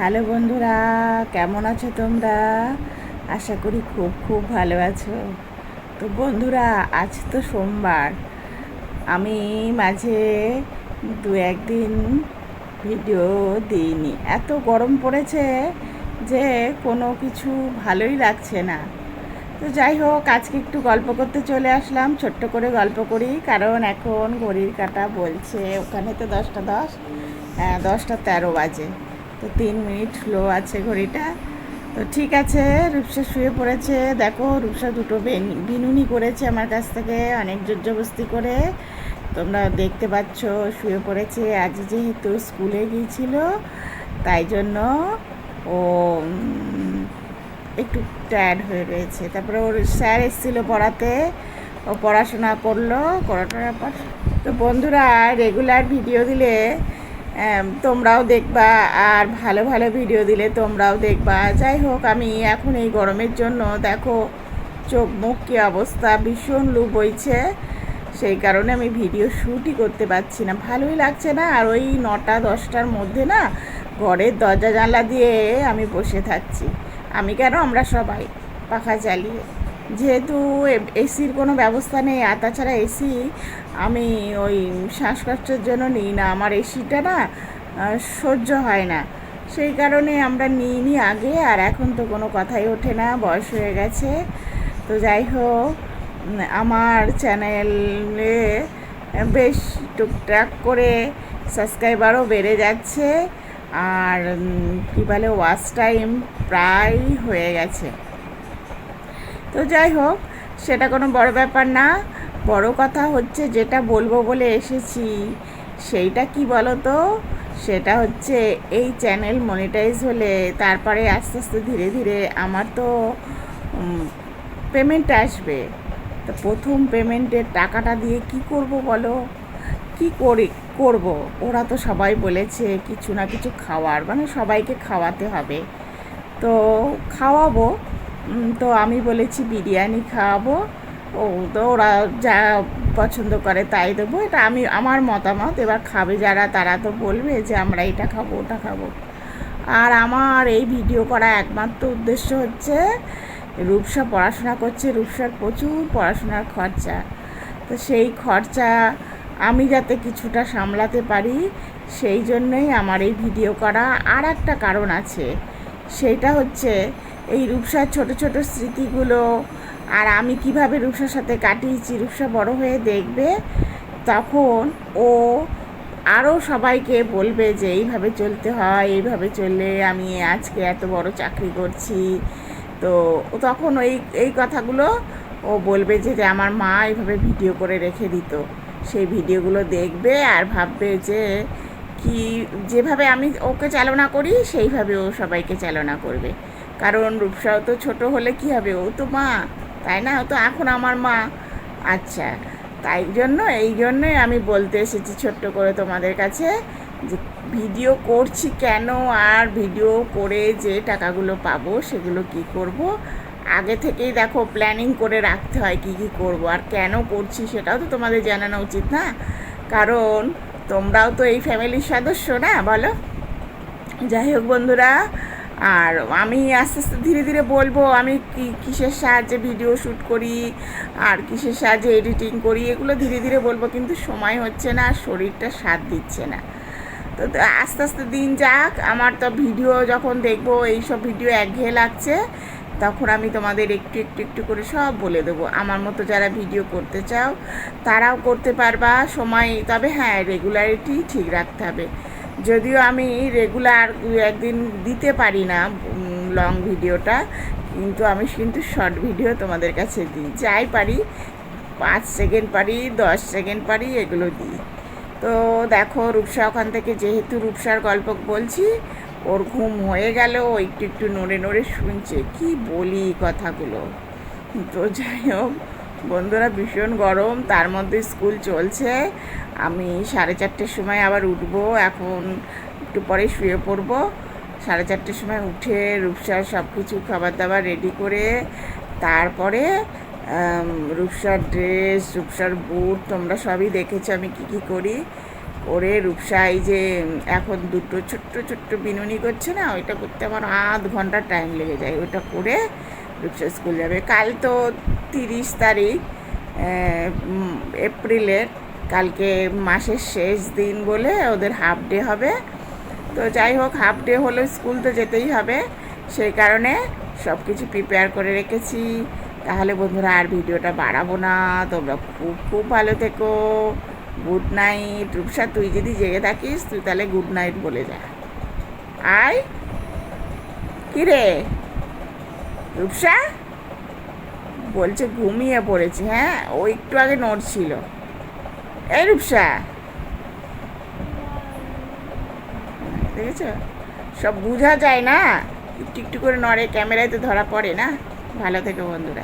Hello বন্ধুরা, কেমন আছো তোমরা? আশা করি খুব খুব ভালো আছো। তো বন্ধুরা, আজ তো সোমবার। আমি মাঝে দু একদিন ভিডিও দিইনি। এত গরম পড়েছে যে কোনো কিছু ভালোই লাগছে না। তো যাই হোক, আজকে একটু গল্প করতে চলে আসলাম, ছোট্ট করে গল্প করি। কারণ এখন ঘড়ির কাটা বলছে, ওখানে তো দশটা দশ হ্যাঁ দশটা তেরো বাজে। তো তিন মিনিট স্লো আছে ঘড়িটা। তো ঠিক আছে, রূপসা শুয়ে পড়েছে। দেখো, রূপসা দুটো বেন- বিনুনি করেছে আমার কাছ থেকে অনেক জোরজবস্তি করে। তোমরা দেখতে পাচ্ছ, শুয়ে পড়েছে। আজ যেহেতু স্কুলে গিয়েছিল, তাই জন্য ও একটু ট্যাড হয়ে রয়েছে। তারপরে ওর স্যার এসেছিল পড়াতে। ও পড়াশোনা করল করাটার পর। তো বন্ধুরা রেগুলার ভিডিও দিলে তোমরাও দেখবা আর ভালো ভালো ভিডিও দিলে তোমরাও দেখবা। যাই হোক, আমি এখন এই গরমের জন্য দেখো চোখ মুখ কী অবস্থা, ভীষণ লু বইছে। সেই কারণে আমি ভিডিও শ্যুটই করতে পারছি না। ভালোই লাগছে না? আর ওই নটা, দশটার মধ্যে না ঘরের দরজা জানলা দিয়ে আমি বসে থাকছি। আমি কেন? আমরা সবাই পাখা চালিয়ে। যেহেতু এসির কোনো ব্যবস্থা নেই, আর তাছাড়া এসি আমি ওই শ্বাসকষ্টের জন্য নিই না। আমার এসিটা না সহ্য হয় না। সেই কারণে আমরা নিইনি আগে, আর এখন তো কোনো কথাই ওঠে না, বয়স হয়ে গেছে। তো যাই হোক আমার চ্যানেলে বেশ টুকটাক করে সাবস্ক্রাইবারও বেড়ে যাচ্ছে, আর কী বলে ওয়াচ টাইম প্রায় হয়ে গেছে। তো যাই হোক, সেটা কোনো বড় ব্যাপার না। বড় কথা হচ্ছে যেটা বলব বলে এসেছি, সেইটা কি বলো তো সেটা হচ্ছে এই চ্যানেল মনিটাইজ হলে তারপরে আস্তে আস্তে ধীরে ধীরে আমার তো পেমেন্ট আসবে। তো প্রথম পেমেন্টের টাকাটা দিয়ে কি করব বলো? কি করি, করব? ওরা তো সবাই বলেছে কিছু না কিছু খাওয়ার মানে সবাইকে খাওয়াতে হবে। তো খাওয়াবো তো আমি বলেছি বিরিয়ানি খাওয়াবো। ও, তো ওরা যা পছন্দ করে তাই দেবো। এটা আমি, আমার মতামত, এবার খাবে যারা তারা তো বলবে যে আমরা এটা খাব, ওটা খাব। আর আমার এই ভিডিও করা একমাত্র উদ্দেশ্য হচ্ছে, রূপসা পড়াশোনা করছে, রূপসার প্রচুর পড়াশোনার খরচা। তো সেই খরচা আমি যাতে কিছুটা সামলাতে পারি, সেই জন্যই আমার এই ভিডিও করা আর একটা কারণ আছে। সেটা হচ্ছে এই রূপসার ছোট ছোট স্মৃতিগুলো আর আমি কীভাবে রূপসার সাথে কাটিয়েছি, রূপসা বড় হয়ে দেখবে তখন ও আরও সবাইকে বলবে যে এইভাবে চলতে হয়, এইভাবে চললে আমি আজকে এত বড় চাকরি করছি। তো তখন ওই, এই কথাগুলো ও বলবে যে আমার মা এইভাবে ভিডিও করে রেখে দিত। সেই ভিডিওগুলো দেখবে আর ভাববে যে কি, যেভাবে আমি ওকে চালনা করি, সেইভাবে ও সবাইকে চালনা করবে। কারণ রূপসাও তো ছোট হলে কি হবে? ও তো মা। তাই না? ও তো এখন আমার মা। আচ্ছা তাই জন্য, এই জন্যই আমি বলতে এসেছি ছোট্ট করে তোমাদের কাছে যে ভিডিও করছি কেন আর ভিডিও করে যে টাকাগুলো পাবো সেগুলো কি করব? আগে থেকেই দেখো প্ল্যানিং করে রাখতে হয় কি কি করব আর কেন করছি সেটাও তো তোমাদের জানানো উচিত না। কারণ তোমরাও তো এই ফ্যামিলির সদস্য না, বলো? যাই হোক বন্ধুরা আর আমি আস্তে আস্তে ধীরে ধীরে বলব, আমি কি, কিসের সাহায্যে ভিডিও শ্যুট করি, আর কিসের সাহায্যে এডিটিং করি, এগুলো ধীরে ধীরে বলব, কিন্তু সময় হচ্ছে না, শরীরটা সাথ দিচ্ছে না। তো আস্তে আস্তে দিন যাক, আমার তো ভিডিও যখন দেখব, এইসব ভিডিও একঘেয়ে লাগছে, তখন আমি তোমাদের একটু একটু একটু করে সব বলে দেবো। আমার মতো যারা ভিডিও করতে চাও, তারাও করতে পারবা, সময়, তবে হ্যাঁ রেগুলারিটি ঠিক রাখতে হবে। যদিও আমি রেগুলার একদিন দিতে পারি না লং ভিডিওটা, কিন্তু আমি কিন্তু শর্ট ভিডিও তোমাদের কাছে দিই। যাই পারি, পাঁচ সেকেন্ড পারি, দশ সেকেন্ড পারি, এগুলো দিই। তো দেখো, রূপসা ওখান থেকে যেহেতু রূপসার গল্প বলছি, ওর ঘুম হয়ে গেল, ও একটু একটু নড়ে নড়ে শুনছে। কি বলি কথাগুলো? তো যাই হোক বন্ধুরা ভীষণ গরম, তার মধ্যে স্কুল চলছে। আমি সাড়ে চারটের সময় আবার উঠবো, এখন একটু পরে শুয়ে পড়ব। সাড়ে চারটের সময় উঠে রূপসার সব কিছু খাবার দাবার রেডি করে, তারপরে রূপসার ড্রেস রূপসার বুট তোমরা সবই দেখেছ আমি কী কী করি। করে রূপসা এই যে, এখন দুটো ছোট্ট ছোট্ট বিনুনি করছে না, ওইটা করতে আমার আধ ঘণ্টা টাইম লেগে যায়। ওইটা করে রূপসা স্কুল যাবে। কাল তো তিরিশ তারিখ এপ্রিলের। কালকে মাসের শেষ দিন বলে ওদের হাফ ডে হবে। তো যাই হোক, হাফ ডে হলেও স্কুল তো যেতেই হবে। সেই কারণে সব কিছু প্রিপেয়ার করে রেখেছি। তাহলে বন্ধুরা আর ভিডিওটা বাড়াবো না। তোমরা খুব খুব ভালো থেকো। Good night. রূপসা, তুই যদি জেগে থাকিস, তুই তাহলে গুড নাইট বলে যা। আয়। কি রে রূপসা? বলছে ঘুমিয়ে পড়েছে হ্যাঁ? ও একটু আগে নড়ছিল। এই রূপসা! দেখেছ? সব বোঝা যায় না? একটু একটু করে নড়ে, ক্যামেরায় তো ধরা পড়ে না? ভালো থেকে বন্ধুরা।